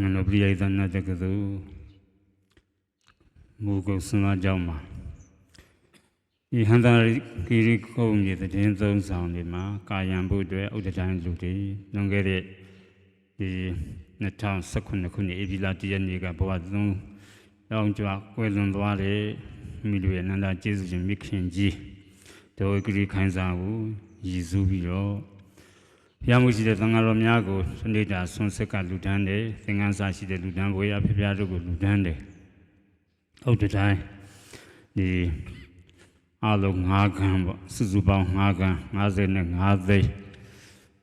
ငါတို့ပြည်ရည်သနာတက္ကသိုလ်မူကုစမကြောင်းမှာဒီဟန္တာဂီရီကုန်းမြေသတင်းသုံးဆောင်တွေမှာကာယံဖို့အတွက်ဥဒ္ဒတိုင်းလူတွေလွန်ခဲ့တဲ့ဒီ2019ခုနှစ်ဧပြီလ1ရက်နေ့ကဘဝသုံးလောင်ကျွာကွယ်လွန်သွားတဲ့မိလူရဲ့နန္ဒကျေးဇူးရှင်မိခင်ကြီးဒေါ်ဂီရီခိုင်စာကိုရည်စူးပြီးတော့ ဘုရားမှုရှိတဲ့သံဃာတော်များကိုစနေတာဆွန်ဆက်ကလူတန်းတယ်သင်္ကန်းစာရှိတဲ့လူတန်းဘွေရဖဖျားတို့ကိုလူတန်းတယ်ဟုတ်တဲ့တိုင်းဒီအလုံး၅ခန်းပေါ့စုစုပေါင်း၅ခန်း55သိန်း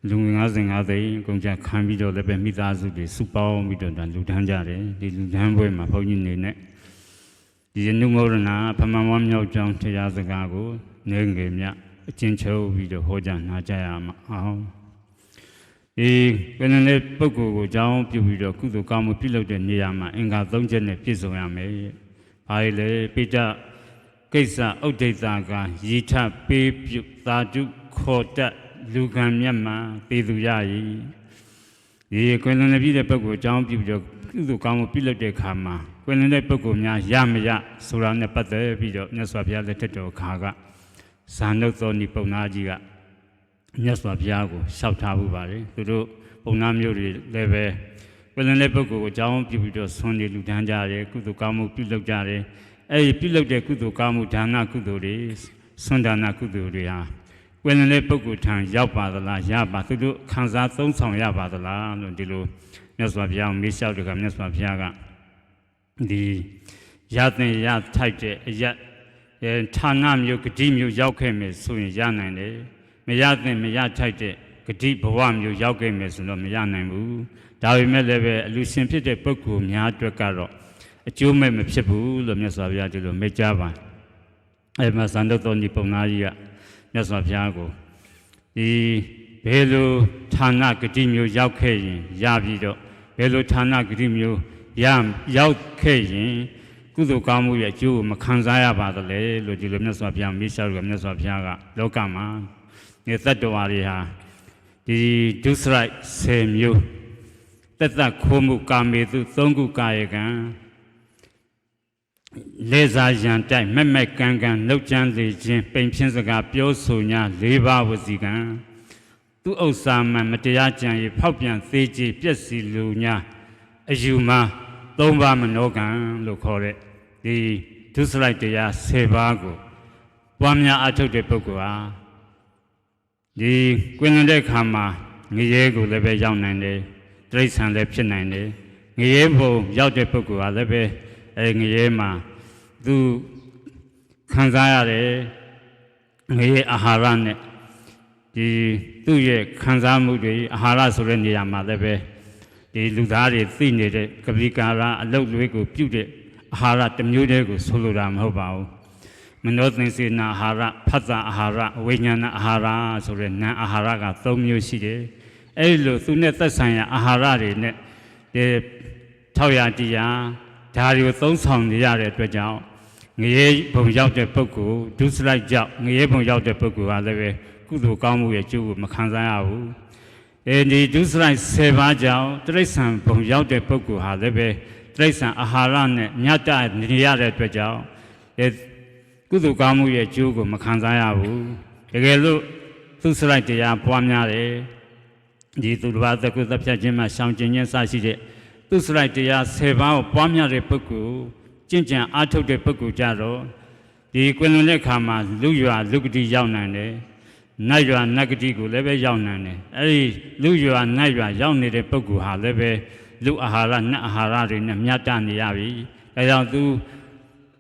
လူ55သိန်းကုန်ကြခံပြီးတော့လည်းပဲမိသားစုတွေစုပေါင်းပြီးတော့ဒါလူတန်းကြတယ်ဒီလူတန်းဘွေမှာဘုန်းကြီးနေနဲ့ဒီနုမောရဏဖမန်ဝမ်းမြောက်ကြောင်းတရားစကားကိုနေငယ်မြအချင်းချုပ်ပြီးတော့ဟောကြားနာကြရမှာအောင် ဒီကနတဲ့ပုဂ္ဂိုလ်ကိုအကြောင်းပြုပြီးတော့ကုသိုလ်ကောင်းမှုပြုလုပ်တဲ့နေရာမှာအင်္ဂါ၃ချက်နဲ့ပြည့်စုံရမယ်။ဘာလဲပိဋကကိစ္စဥဒိဋ္ဌာကယီထပေးပြုသာဓုခေါ်တတ်လူကံမျက်မှန်ပေသူရ၏။ဒီကွယ်လွန်တဲ့ပြည်တဲ့ပုဂ္ဂိုလ်အကြောင်းပြုပြီးတော့ကုသိုလ်ကောင်းမှုပြုလုပ်တဲ့အခါမှာကွယ်လွန်တဲ့ပုဂ္ဂိုလ်များရမရဆိုတာနဲ့ပတ်သက်ပြီးတော့မြတ်စွာဘုရားလက်ထက်တော်ခါကဇာနုတ်သောနိပုံနာကြီးက မြတ်စွာဘုရားကိုလျှောက်ထားမှုပါတယ်သူတို့ပုံနာမျိုးတွေလည်းပဲဝိလန်တဲ့ပုဂ္ဂိုလ်ကိုအကြောင်းပြုပြီးတော့ဆွမ်းနေလူတန်းကြတယ်ကုသိုလ်ကောင်းမှုပြုလုပ်ကြတယ်အဲဒီပြုလုပ်တဲ့ကုသိုလ်ကောင်းမှုဒါနကုသိုလ်တွေဆွမ်းဒါနကုသိုလ်တွေဟာဝိလန်တဲ့ပုဂ္ဂိုလ်ထံရောက်ပါသလားရပါသူတို့ခံစားသုံးဆောင်ရပါသလားလို့ဒီလိုမြတ်စွာဘုရားမေးလျှောက်တဲ့ကမြတ်စွာဘုရားကဒီရတဲ့ရထိုက်တဲ့အရက်အဲဌာနမျိုးဂတိမျိုးရောက်ခဲ့မယ်ဆိုရင်ရနိုင်တယ် မရသင့်မရထိုက်တဲ့ဂတိဘဝမျိုးရောက်ခဲ့မယ်ဆိုတော့မရနိုင်ဘူးဒါပေမဲ့လည်းပဲအလူရှင်ဖြစ်တဲ့ပုဂ္ဂိုလ်များအတွက်ကတော့အကျိုးမဲ့မဖြစ်ဘူးလို့မြတ်စွာဘုရားဒီလိုမိတ်ကြပါအဲမှာသံတော်တော်ဒီပုံနာကြီးကမြတ်စွာဘုရားကိုဒီဘယ်လိုဌာနဂတိမျိုးရောက်ခဲ့ရင်ရပြီးတော့ဘယ်လိုဌာနဂတိမျိုးရရောက်ခဲ့ရင်ကုသိုလ်ကောင်းမှုရဲ့အကျိုးကိုမခံစားရပါသလဲလို့ဒီလိုမြတ်စွာဘုရားမေးလျှောက်လို့မြတ်စွာဘုရားကလောကမှာ နေတတ္တဝါတွေဟာဒီဒုစရိုက်10မျိုးတက်သက်ခိုးမှုကာမေတုသုံးခုကာယကံလေစာရန်တိုက်မက်မက်ကန်းကန်နှုတ်ကြမ်းစေခြင်းပိန်ဖြင်းစကားပြောဆိုညာ၄ပါးဝစီကံသူဥစ္စာမှန်မတရားကြံရဖောက်ပြန်သေးကြည်ပြက်စီလူညာအယူမှာသုံးပါးမနောကံလို့ခေါ်တဲ့ဒီဒုစရိုက်တရား10ပါးကိုပွားများအထုတ်တဲ့ပုဂ္ဂိုလ်ဟာ ဒီကွင်လတဲ့ခါမှာငရဲကိုလည်းပဲရောက်နိုင်တယ်တိရစ္ဆာန်လည်းဖြစ်နိုင်တယ်ငရဲဘုံရောက်တဲ့ပုဂ္ဂိုလ်ဟာလည်းပဲအဲငရဲမှာသူခံစားရတယ်ငရဲအာဟာရနဲ့ဒီသူ့ရဲ့ခံစားမှုတွေအာဟာရဆိုတဲ့နေရာမှာလည်းပဲဒီလူသားတွေသိနေတဲ့ကပိကာရအလုတ်လွေးကိုပြုတ်တဲ့အာဟာရတစ်မျိုးတည်းကိုဆိုလိုတာမဟုတ်ပါဘူး မနောသင်္စေနာအာဟာရဖတ်တာအာဟာရဝိညာဏအာဟာရဆိုတဲ့နာအာဟာရက၃မျိုးရှိတယ်အဲဒီလိုသူနဲ့သက်ဆိုင်ရာအာဟာရတွေနဲ့ဒီထောက်ရတရားဒါတွေကိုသုံးဆောင်နေရတဲ့အတွက်ကြောင့်ငရေဘုံရောက်တဲ့ပုဂ္ဂိုလ်ဒုစရိုက်ကြောင့်ငရေဘုံရောက်တဲ့ပုဂ္ဂိုလ်ကလည်းပဲကုသိုလ်ကောင်းမှုရဲ့ကျိုးကိုမခံစားရဘူးအဲဒီဒုစရိုက်10ပါးကြောင့်တိရစ္ဆာန်ဘုံရောက်တဲ့ပုဂ္ဂိုလ်ဟာလည်းပဲတိရစ္ဆာန်အာဟာရနဲ့မြတ်တနေရတဲ့အတွက်ကြောင့်အဲ ကုသိုလ်ကောင်းမှုရဲ့ကျိုးကိုမခံစားရဘူးတကယ်လို့သူစရိုက်တရားပွားများတယ်ဒီသူတစ်ပါးသက်ကုသဖြတ်ခြင်းမှာရှောင်ကျင်ခြင်းစရှိတဲ့သူစရိုက်တရား10ပါးကိုပွားများတဲ့ပုဂ္ဂိုလ်ကျင့်ကြံအားထုတ်တဲ့ပုဂ္ဂိုလ်ကြတော့ဒီကွယ်လွန်တဲ့ခါမှာလူရွာလူကတိရောက်နိုင်တယ်နတ်ရွာနတ်ကတိကိုလည်းပဲရောက်နိုင်တယ်အဲ့ဒီလူရွာနတ်ရွာရောက်နေတဲ့ပုဂ္ဂိုလ်ဟာလည်းပဲလူအာဟာရနတ်အာဟာရတွေနဲ့မြတ်တနေရပြီဒါကြောင့်သူ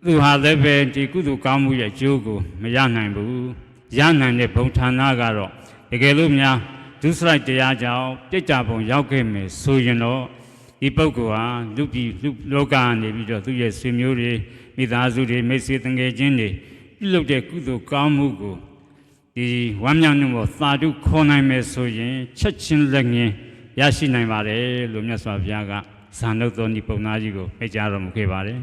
သူဟာလည်းပဲဒီကုသိုလ်ကောင်းမှုရဲ့အကျိုးကိုမရနိုင်ဘူးရနိုင်တဲ့ဘုံဌာနကတော့တကယ်လို့များဒုစရိုက်တရားကြောင့်ပြစ်ကြပုံရောက်ခဲ့မယ်ဆိုရင်တော့ဒီပုဂ္ဂိုလ်ဟာလူပြည်လူလောကကနေပြီးတော့သူ့ရဲ့ဆွေမျိုးတွေမိသားစုတွေမိတ်ဆွေတငယ်ချင်းတွေပြုလုပ်တဲ့ကုသိုလ်ကောင်းမှုကိုဒီဝမ်းမြောက်မှုကိုသာဓုခေါ်နိုင်မယ်ဆိုရင်ချက်ချင်းလက်ငင်းရရှိနိုင်ပါတယ်လို့မြတ်စွာဘုရားကဇာနုတ်သောဒီပုံသားကြီးကိုမိတ်ကြားတော်မူခဲ့ပါတယ်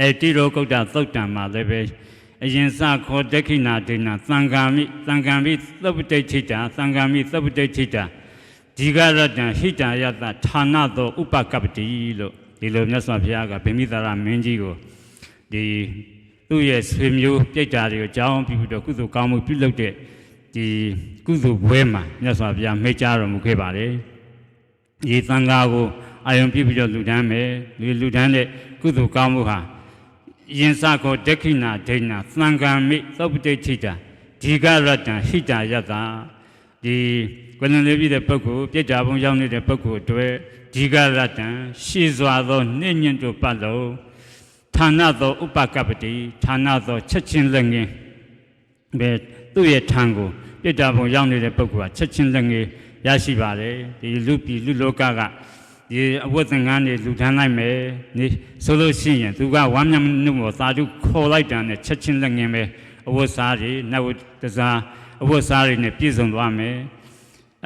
အဲတိရောကုတ္တသုတ်တံမှာလည်းပဲအအရင်စခောဒက္ခိဏဒိဏသံဃာမိသံဃာမိသဗ္ဗတိဋ္ဌိတာသံဃာမိသဗ္ဗတိဋ္ဌိတာဒီကရတံဟိတယတဌာနသောဥပကပ္ပတိလို့ဒီလိုမြတ်စွာဘုရားကဗိမိသာရမင်းကြီးကိုဒီသူ့ရဲ့ဆွေမျိုးပြိတ္တာတွေကိုကြောင်းပြီးပြီးတော့ကုသိုလ်ကောင်းမှုပြုလုပ်တဲ့ဒီကုသိုလ်ဘွဲမှာမြတ်စွာဘုရားမိတ်ကြားတော်မူခဲ့ပါတယ်ဒီသံဃာကိုအာယုံပြုပြီးတော့လူတန်းမယ်လူလူတန်းတဲ့ကုသိုလ်ကောင်းမှုဟာ ယင်စခောဒက္ခိဏဒိဏသံဃာမိသုပ္ပတိဋ္ဌိတာဒီကရတံဟိတယတဒီကွယ်လွန်လေးပြည့်တဲ့ပုဂ္ဂိုလ်ပြိတ္တာဘုံရောက်နေတဲ့ပုဂ္ဂိုလ်အတွက်ဒီကရတံရှည်စွာသောနှိမ့်ညွတ်တို့ပတ်လုံးဌာနသောဥပကပ္ပတိဌာနသောချက်ချင်းလက်ငင်းပဲသူ့ရဲ့ထံကိုပြိတ္တာဘုံရောက်နေတဲ့ပုဂ္ဂိုလ်ကချက်ချင်းလက်ငင်းရရှိပါတယ်ဒီလူပြည်လူလောကက ဒီအဝတ်သင်္ကန်းတွေလူထမ်းလိုက်မယ်နေဆိုလို့ရှိရင်သူကဝမ်းမြောက်မှုကိုသာဓုခေါ်လိုက်တာနဲ့ချက်ချင်းလက်ငင်းပဲအဝတ်စားတွေနတ်ဝတ်တစားအဝတ်စားတွေနဲ့ပြည့်စုံသွားမယ်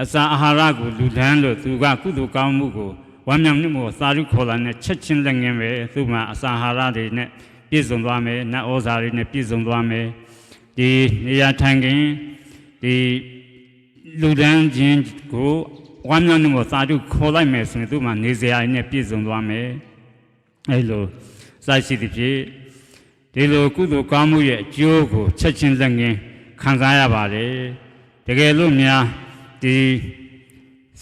အစာအာဟာရကိုလူထမ်းလို့သူကကုသိုလ်ကောင်းမှုကိုဝမ်းမြောက်မှုကိုသာဓုခေါ်လာနဲ့ချက်ချင်းလက်ငင်းပဲသူမှအစာအာဟာရတွေနဲ့ပြည့်စုံသွားမယ်နတ်ဩဇာတွေနဲ့ပြည့်စုံသွားမယ်ဒီနေရာထိုင်ခင်ဒီလူဒန်းချင်းကို ဝမ်းမြောက်မှုကိုသာဓုခေါ်လိုက်မယ်ဆိုရင်သူမှနေစရာနဲ့ပြည့်စုံသွားမယ်အဲလိုစရှိသည်ဖြင့်ဒီလိုကုသိုလ်ကောင်းမှုရဲ့အကျိုးကိုချက်ချင်းလက်ငင်းခံစားရပါတယ်တကယ်လို့များဒီ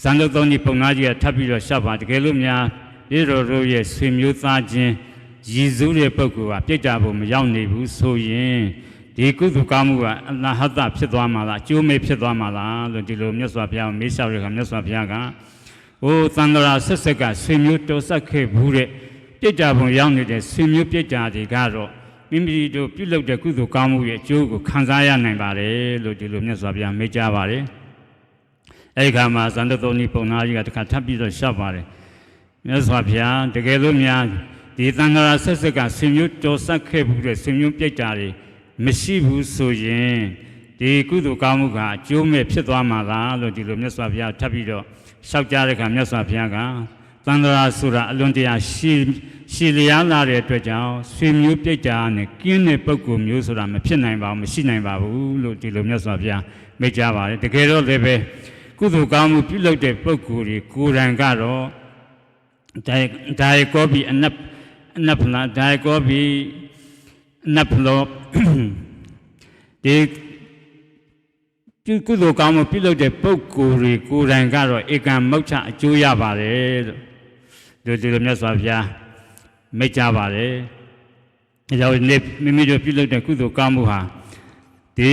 ဇန်လုတ်တော်ဤပုံနာကြီးကထပ်ပြီးတော့ရှောက်ပါတကယ်လို့များဒီတော်တို့ရဲ့ဆွေမျိုးသားချင်းရည်စူးတဲ့ပုဂ္ဂိုလ်ကပြိတ္တာဘုံမရောက်နေဘူးဆိုရင် ဒီကုသကောင်းမှုကအနာဟတဖြစ်သွားမှာလားအကျိုးမဲ့ဖြစ်သွားမှာလားလို့ဒီလိုမြတ်စွာဘုရားမေးလျှောက်ရခါမြတ်စွာဘုရားကဟိုသံဃာဆက်ဆက်ကဆွေမျိုးတော်ဆက်ခဲ့ဘူးတဲ့ပြိတ္တာဘုံရောက်နေတဲ့ဆွေမျိုးပြိတ္တာတွေကတော့မိမိတို့ပြုလုပ်တဲ့ကုသိုလ်ကောင်းမှုရဲ့အကျိုးကိုခံစားရနိုင်ပါတယ်လို့ဒီလိုမြတ်စွာဘုရားမေးကြပါတယ်အဲ့ဒီခါမှာဇန္တသုံးဤပုံနာကြီးကတခါထပ်ပြီးတော့ရှောက်ပါတယ်မြတ်စွာဘုရားတကယ်လို့များဒီသံဃာဆက်ဆက်ကဆွေမျိုးတော်ဆက်ခဲ့ဘူးတဲ့ဆွေမျိုးပြိတ္တာတွေ မရှိဘူးဆိုရင်ဒီကုသိုလ်ကောင်းမှုကအကျိုးမဲ့ဖြစ်သွားမှာလားလို့ဒီလိုမြတ်စွာဘုရားထပ်ပြီးတော့ရှောက်ကြတဲ့အခါမြတ်စွာဘုရားကသံဃာဆိုတာအလွန်တရာရှည်ရှည်လျားလာတဲ့အတွက်ကြောင့်ဆွေမျိုးပြိတ္တာနဲ့ကင်းတဲ့ပုဂ္ဂိုလ်မျိုးဆိုတာမဖြစ်နိုင်ပါဘူးမရှိနိုင်ပါဘူးလို့ဒီလိုမြတ်စွာဘုရားမိတ်ကြပါတယ်တကယ်တော့လည်းပဲကုသိုလ်ကောင်းမှုပြုလုပ်တဲ့ပုဂ္ဂိုလ်တွေကိုယ်တိုင်ကတော့ဒါဒါကောဘီအနပ်အနပ်ဖလာဒါကောဘီအ နပ်ဖလောဒီကုသိုလ်ကောင်းမှုပြုလုပ်တဲ့ပုဂ္ဂိုလ်တွေကိုယ်တိုင်ကတော့ဧကံမုတ်ချအကျိုးရပါတယ်လို့ဒီလိုမြတ်စွာဘုရားမိတ်ကြပါတယ်။အဲကြောင့်နေမိမိတို့ပြုလုပ်တဲ့ကုသိုလ်ကောင်းမှုဟာဒီ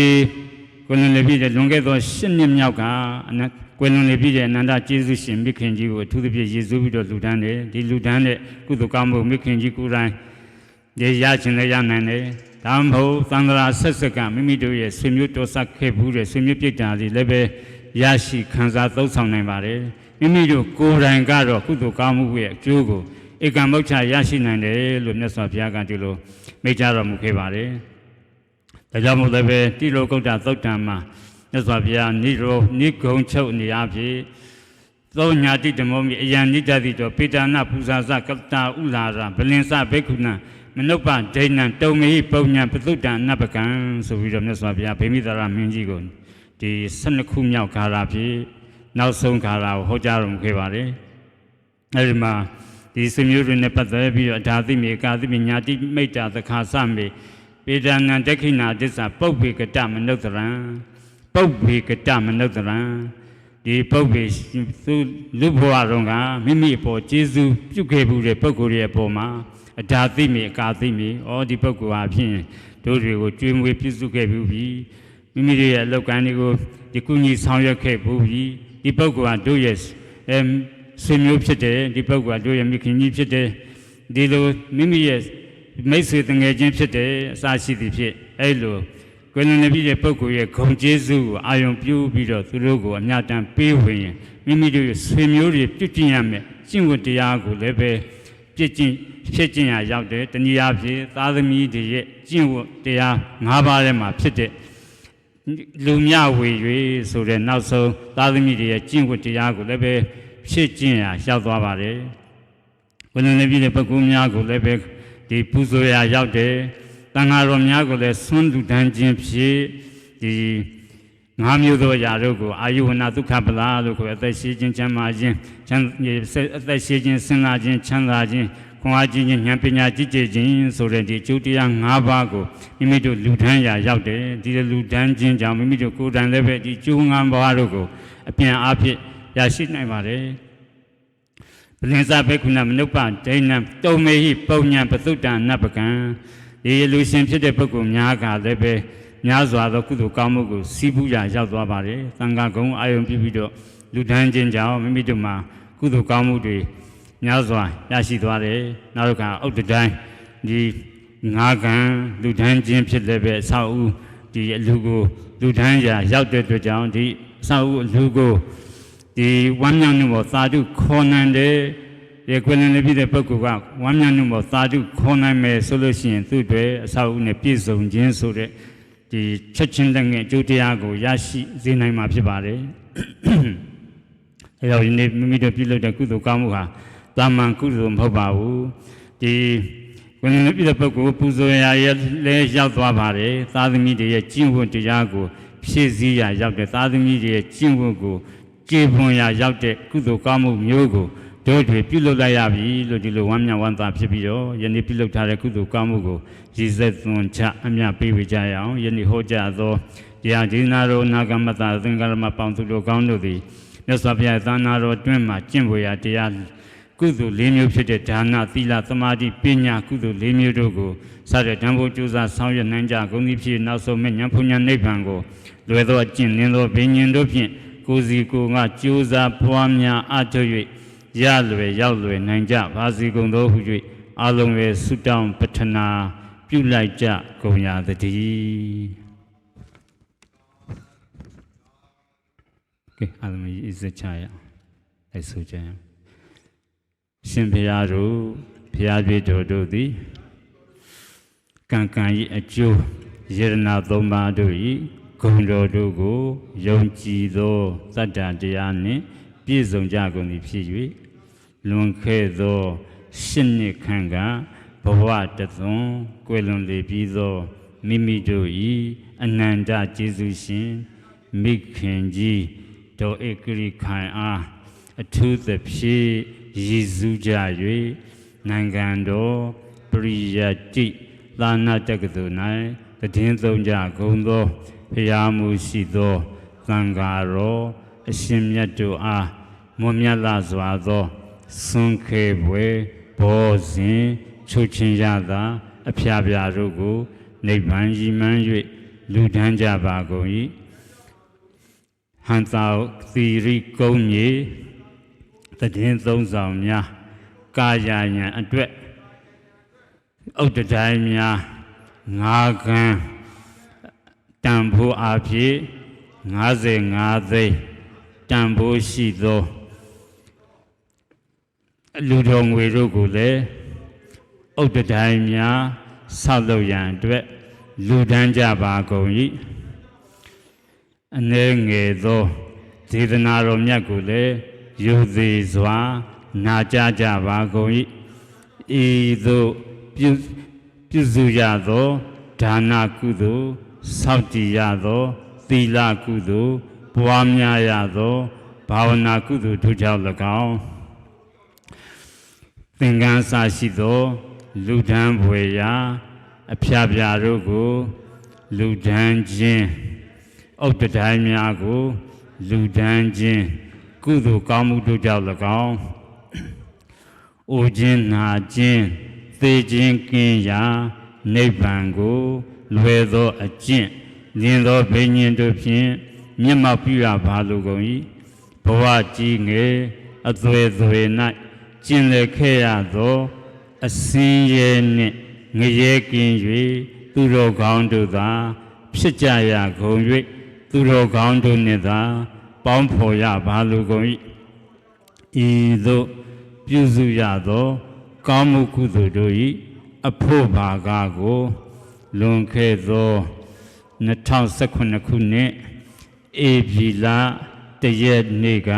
ကိုယ်လွန်လေပြည့်တဲ့လွန်ခဲ့သော၈နှစ်မြောက်ကအနကိုယ်လွန်လေပြည့်တဲ့အနန္တကျေးဇူးရှင်မိခင်ကြီးကိုအထူးသဖြင့်ယေရှုပြီးတော့လူတန်းတယ်ဒီလူတန်းတဲ့ကုသိုလ်ကောင်းမှုမိခင်ကြီးကိုယ်တိုင် ရရခြင်းလည်းရနိုင်တယ်။ဒါမှမဟုတ်သံဃာဆက်ဆက်ကမိမိတို့ရဲ့ဆွေမျိုးတော်ဆက်ခဲ့ဘူးတဲ့ဆွေမျိုးပြည့်တာတွေလည်းပဲရရှိခံစားသုံးဆောင်နိုင်ပါတယ်။မိမိတို့ကိုယ်တိုင်ကတော့ကုသိုလ်ကောင်းမှုရဲ့အကျိုးကိုဧကံမုတ်ချရရှိနိုင်တယ်လို့မြတ်စွာဘုရားကဒီလိုမိန့်ကြားတော်မူခဲ့ပါတယ်။ဒါကြောင့်မို့လည်းပဲတိလောကုတ္တသုတ်တံမှာမြတ်စွာဘုရားနိရောနိဂုံချုပ်နေအဖြစ်သောညာတိဓမ္မောမိအယံနိတတိတောပေတာနာပူဇာစကတ္တာဥလာရာဗလင်္စဘိက္ခုနံ မနုပဒိဏံတုံမေဟိပုံညာပသုတ္တံနဗကံဆိုပြီးတော့မြတ်စွာဘုရားဗိမိသာရမင်းကြီးကိုဒီ12ခုမြောက်ခါရာဖြစ်နောက်ဆုံးခါရာကိုဟောကြားတော်မူခဲ့ပါတယ်။အဲဒီမှာဒီစမျိုးတွေနဲ့ပတ်သက်ပြီးတော့ဒါသိမေကာသိမေညာတိမိတ်တာသခါစမေပေဒနာဒက္ခိဏဒစ္စာပုပ္ပေကတမနုဿရံပုပ္ပေကတမနုဿရံဒီပုပ္ပေသူလူဘဝတော်ကမိမိအပေါ်ကျေးဇူးပြုခဲ့မှုတဲ့ပုဂ္ဂိုလ်ရဲ့အပေါ်မှာ အဒါသိမေအကာသိမေဩဒီပုဂ္ဂိုလ်ဟာဖြင့်တို့တွေကိုကျွေးမွေးပြုစုခဲ့ပြီးပြီမိမိတို့ရဲ့အလောက်ကံတွေကိုဒီကုညီဆောင်ရွက်ခဲ့ပြီးပြီဒီပုဂ္ဂိုလ်ဟာတို့ရဲ့အဲဆွေမျိုးဖြစ်တယ်ဒီပုဂ္ဂိုလ်ကတို့ရဲ့မိခင်ကြီးဖြစ်တယ်ဒီလိုမိမိရဲ့မိတ်ဆွေတငယ်ချင်းဖြစ်တယ်အစာရှိသည်ဖြစ်အဲ့လိုကိုယ်လည်းပြည့်တဲ့ပုဂ္ဂိုလ်ရဲ့ဂုဏ်ကျေးဇူးကိုအာယုံပြုပြီးတော့သူတို့ကိုအမြတ်တမ်းပေးဝင်ရင်မိမိတို့ရဲ့ဆွေမျိုးတွေပြုကျင့်ရမယ်ကျင့်ဝတ်တရားကိုလည်းပဲပြည့်ကျင့် ဖြစ်ကျင့်ရရောက်တယ်တနည်းအားဖြင့်သာသမီတွေရဲ့ကျင့်ဝတ်တရား၅ပါးထဲမှာဖြစ်တဲ့လူမြဝေ၍ဆိုတဲ့နောက်ဆုံးသာသမီတွေရဲ့ကျင့်ဝတ်တရားကိုလည်းပဲဖြစ်ကျင့်ရာရောက်သွားပါတယ်ဘုရင်လည်းပြည့်တဲ့ပုဂ္ဂိုလ်များကိုလည်းပဲဒီပူဇော်ရာရောက်တယ်တန်ဃာတော်များကိုလည်းဆွမ်းလူတန်းခြင်းဖြင့်ဒီငါးမျိုးသောအရာတို့ကိုအာယုဝနာဒုက္ခပလာလို့ခေါ်အသက်ရှိခြင်းချမ်းသာခြင်းချမ်းအသက်ရှိခြင်းစဉ်းစားခြင်းချမ်းသာခြင်း ခွန်အားကြီးခြင်းဉာဏ်ပညာကြီးကျယ်ခြင်းဆိုတဲ့ဒီအကျိုးတရား၅ပါးကိုမိမိတို့လူထမ်းရာရောက်တယ်ဒီလူထမ်းခြင်းကြောင့်မိမိတို့ကိုယ်တိုင်လည်းပဲဒီကျိုး၅ပါးတို့ကိုအပြန်အားဖြင့်ရရှိနိုင်ပါတယ်ပလင်္စဘေခုဏမနုပ္ပဒိဏံတုံမေဟိပုံညာပသုတ္တနပကံဒီလူရှင်ဖြစ်တဲ့ပုဂ္ဂိုလ်များကလည်းပဲများစွာသောကုသိုလ်ကောင်းမှုကိုစီးပူးရာရောက်သွားပါတယ်။သံဃာကုံအာယုံပြုပြီးတော့လူဒန်းခြင်းကြောင့်မိမိတို့မှာကုသိုလ်ကောင်းမှုတွေ များစွာရရှိသွားတယ်။နောက်တစ်ခါဥဒ္ဒတိုင်းဒီငါးကံလူဒန်းခြင်းဖြစ်လည်းပဲအဆောက်အဦဒီအလူကိုလူဒန်းရာရောက်တဲ့အတွက်ကြောင့်ဒီအဆောက်အဦအလူကိုဒီဝမ်းမြောက်မှုပေါ်သာဓုခေါ်နိုင်တယ်။ဒီကွယ်လင်လေးပြည့်တဲ့ပုဂ္ဂိုလ်ကဝမ်းမြောက်မှုပေါ်သာဓုခေါ်နိုင်မယ်ဆိုလို့ရှိရင်သူ့တွေအဆောက်အဦနဲ့ပြည့်စုံခြင်းဆိုတဲ့ဒီချက်ချင်းလက်ငယ်အကျိုးတရားကိုရရှိစေနိုင်မှာဖြစ်ပါတယ်။အဲတော့ဒီနေ့မိမိတို့ပြုလုပ်တဲ့ကုသိုလ်ကောင်းမှုဟာ တာမန်ကုသိုလ်မဟုတ်ပါဘူး။ဒီဝင်နေပြတဲ့ပုဂ္ဂိုလ်ပူဇော်ရာရဲ့လဲရောက်သွားပါတယ်။သာသမီတွေရဲ့ကျင့်ဝတ်တရားကိုဖြည့်ဆည်းရာရောက်တဲ့သာသမီတွေရဲ့ကျင့်ဝတ်ကိုကျေပွန်ရာရောက်တဲ့ကုသိုလ်ကောင်းမှုမျိုးကိုတို့တွေပြုလုပ်လိုက်ရပြီလို့ဒီလိုဝမ်းမြောက်ဝမ်းသာဖြစ်ပြီးတော့ယနေ့ပြုလုပ်ထားတဲ့ကုသိုလ်ကောင်းမှုကိုရည်စက်သွန်ချအမြပေးဝေကြရအောင်ယနေ့ဟောကြားသောတရားဒီနာတော်နာဂမတသင်္ကာရမပေါင်းသူတို့ကောင်းတို့သည်မြတ်စွာဘုရားသာနာတော်တွင်မှကျင့်ဝေရာတရား ကုသိုလ်၄မျိုးဖြစ်တဲ့ဒါနသီလသမာဓိပညာကုသိုလ်၄မျိုးတို့ကိုစတဲ့ဓမ္မဘုကျူစာဆောင်ရွက်နိုင်ကြကုန်သည်ဖြစ်နောက်ဆုံးမဲ့ဉာဏ်ဖုန်ဉာဏ်နိဗ္ဗာန်ကိုလွယ်သောအကျင့်လင်းသောဘိညာဉ်တို့ဖြင့်ကိုယ်စီကိုယ်ငါကြိုးစားပွားများအထောက်၍ရလွယ်ရောက်လွယ်နိုင်ကြပါစီကုန်သောဟု၍အလုံးရဲ့ဆုတောင်းပတ္ထနာပြုလိုက်ကြကုန်ရသတည်းကဲအလုံးကြီးအစချရအဲဆိုကြရင် ရှင်ဘုရားတို့ဘုရားပြည့်တော်တို့သည်ကံကံ၏အကျိုးယရနာသုံးပါးတို့၏ဂုဏ်တော်တို့ကိုယုံကြည်သောသတ္တတရားနှင့်ပြည့်စုံကြကုန်သည်ဖြစ်၍လွန်ခဲ့သောရှစ်နှစ်ခန့်ကဘဝတသွန်ကွယ်လွန်လေပြီးသောမိမိတို့၏အနန္တကျေးဇူးရှင်မိခင်ကြီးဒေါ်ဧကရိခိုင်အားအထူးသဖြင့် ရည်စူးကြ၍နိုင်ငံတော်ပရိယတိသာနာတက္ကသိုလ်၌တည်င်းသုံးကြကုန်သောဖရာမူရှိသောသံဃာတော်အရှင်မြတ်တို့အားမွန်မြတ်လာစွာသောဆွန်ခေပွဲဘောဇင်ချုပ်ချင်းရသာ အဖျားပြာတို့ကိုနိဗ္ဗာန်ရည်မှန်း၍လူဒန်းကြပါကုန်၏ဟန်သာသီရိကုံ မြေတည်သုံးဆောင်များကာယယံအတွက်ဥဒ္ဒတိုင်းများငါးကံတန်ဖိုးအဖြစ်55သိန်းတန်ဖိုးရှိသောလူတော်ငွေတို့ကိုလည်းဥဒ္ဒတိုင်းများဆောက်လုပ်ရန်အတွက်လူဒန်းကြပါကုန်၏အနေငယ်သောဒေသနာတော်မြတ်ကိုလည်း ယူသေးစွာ နာကြကြပါကုန်၏ဤသို့ပြုပြုစုရသောဒါနကုသိုလ်ဆောက်တည်ရသောသီလကုသိုလ်ပွားများရသောဘာဝနာကုသိုလ်တို့ကြောင့်၎င်းသင်္ကန်းစာရှိသော လူဒန်းဘွေရာအဖျားပြာတို့ကို လူဒန်းခြင်းဥဒ္ဒတိုင်းများကို လူဒန်းခြင်း ကုသိုလ်ကောင်းမှုတို့ကြောင့်၎င်းအိုခြင်းနာခြင်းသေခြင်းကင်းရာနိဗ္ဗာန်ကိုလွယ်သောအကျင့်လင်းသောဘိညာဉ်တို့ဖြင့်မျက်မှောက်ပြုရပါလိုကုန်၏ဘဝကြီးငယ်အသွေသွေ၌ကျင်လည်ခဲ့ရသောအစင်းရဲနှင့်ငရဲကင်း၍သူတော်ကောင်းတို့သာ ဖြစ်ကြရကုန်၍သူတော်ကောင်းတို့နှင့်သာ ပေါင်းဖော်ရပါလိုကုန်၏ဤသို့ပြုစုရသော ကောင်းမှုကုသိုလ်တို့၏အဖို့ဘာကကိုလွန်ခဲ့သော2018ခုနှစ်ဧပြီလတရက်နေ့က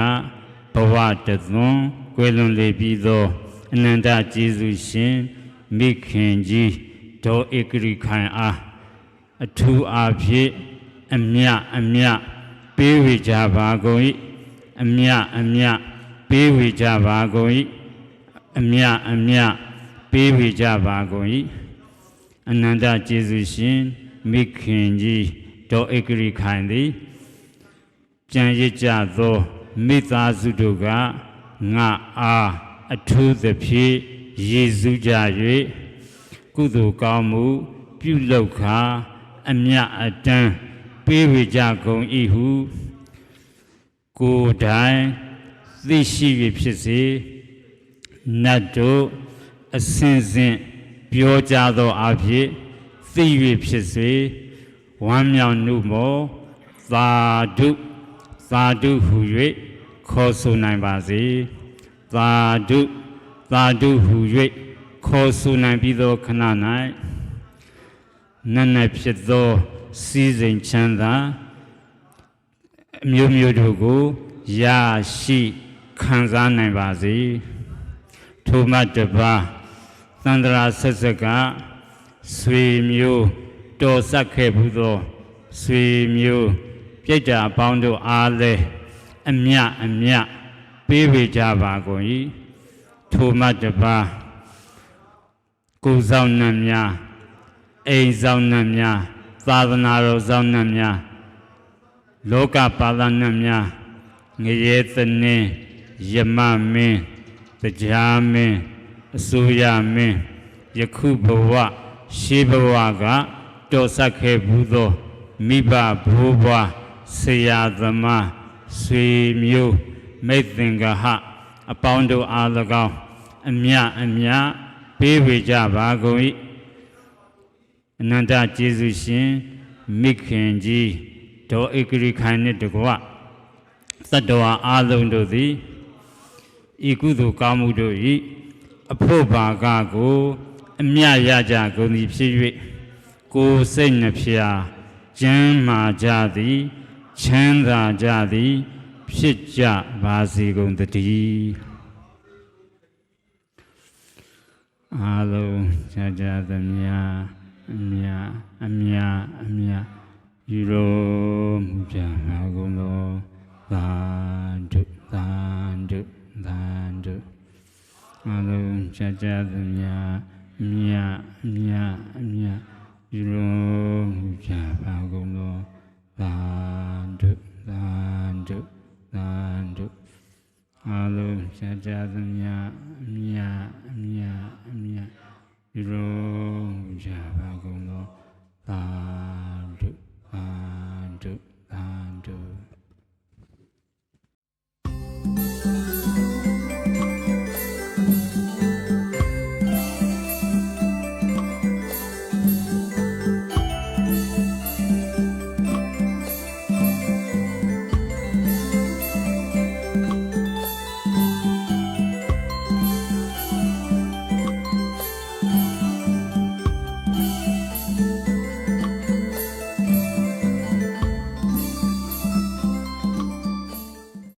ဘဝတသွန်ကွယ်လွန်လေပြီးသောအနန္တကျေးဇူးရှင်မိခင်ကြီးဒေါ်ဧကရီခိုင်အားအထူးအားဖြင့်အမြအမြ ပေးဝေကြပါကုန်၏အမြအမြပေးဝေကြပါကုန်၏အမြအမြပေးဝေကြပါကုန်၏အနန္တကျေးဇူးရှင်မိခင်ကြီးဒေါ်ဧကရီခိုင်သည်ကြံရစ်ကြသောမိသားစုတို့ကငါအားအထူးသဖြင့်ယေစုကြ၍ကုသိုလ်ကောင်းမှု ပြုလုပ်ခါအမြအတန်း ပေးဝေကြကုန်၏ဟုကိုယ်တိုင်သိရှိ၍ဖြစ်စေနတ်တို့အစဉ်စဉ်ပြောကြသောအဖြစ်သိ၍ဖြစ်စေဝမ်းမြောက်မှုမောသာဓုသာဓုဟု၍ခေါ်ဆိုနိုင်ပါစေသာဓုသာဓုဟု၍ခေါ်ဆိုနိုင်ပြီးသောခဏ၌နတ်နတ်ဖြစ်သော စီစဉ်ချမ်းသာအမျိုးမျိုးတို့ကိုရရှိခံစားနိုင်ပါစေထိုမှတပါသန္တရာဆက်ဆက်ကဆွေမျိုးတော်ဆက်ခဲ့ဘူးသောဆွေမျိုးပြိတ္တာအပေါင်းတို့အားလည်းအမြအမြပေးဝေကြပါကုန်၏ထိုမှတပါကိုယ်ဆောင်နှံများအိမ်ဆောင်နှံများ သာသနာတော်ဆောင်နှံများလောကပါဠနှံများငရေသနှင်းယမမင်းတရားမင်းအစိုးရမင်းယခုဘဝရှေးဘဝကတော်ဆက်ခဲ့ဘူးသောမိဘဘိုးဘွားဆရာသမားဆွေမျိုးမိတ်သင်္ကာဟအပေါင်းတို့အား၎င်းအမြအမြပေးဝေကြပါကုန်၏ အနန္တကျေးဇူးရှင်မိခင်ကြီးဒေါ်ဧကရိခိုင်နှင့်တကွသတ္တဝါအားလုံးတို့သည်ဤကုသိုလ်ကောင်းမှုတို့၏အဖို့ဘာကကို အမြရကြကုန်သည်ဖြစ်၍ကိုယ်စိတ်နှဖျားကျမ်းမာကြသည်ချမ်းသာကြသည် ဖြစ်ကြပါစေကုန်တည်းအာလုံးကြကြသမျှ အမြအမြအမြယူတော်မူကြပါကုန်သောသာဓုသာဓုသာဓုအာလုံးကြကြသမျှအမြအမြအမြယူတော်မူကြပါကုန်သောသာဓုသာဓုသာဓုအလုံးရှားကြသမျှအမြအမြ 유릉 자바구노 나르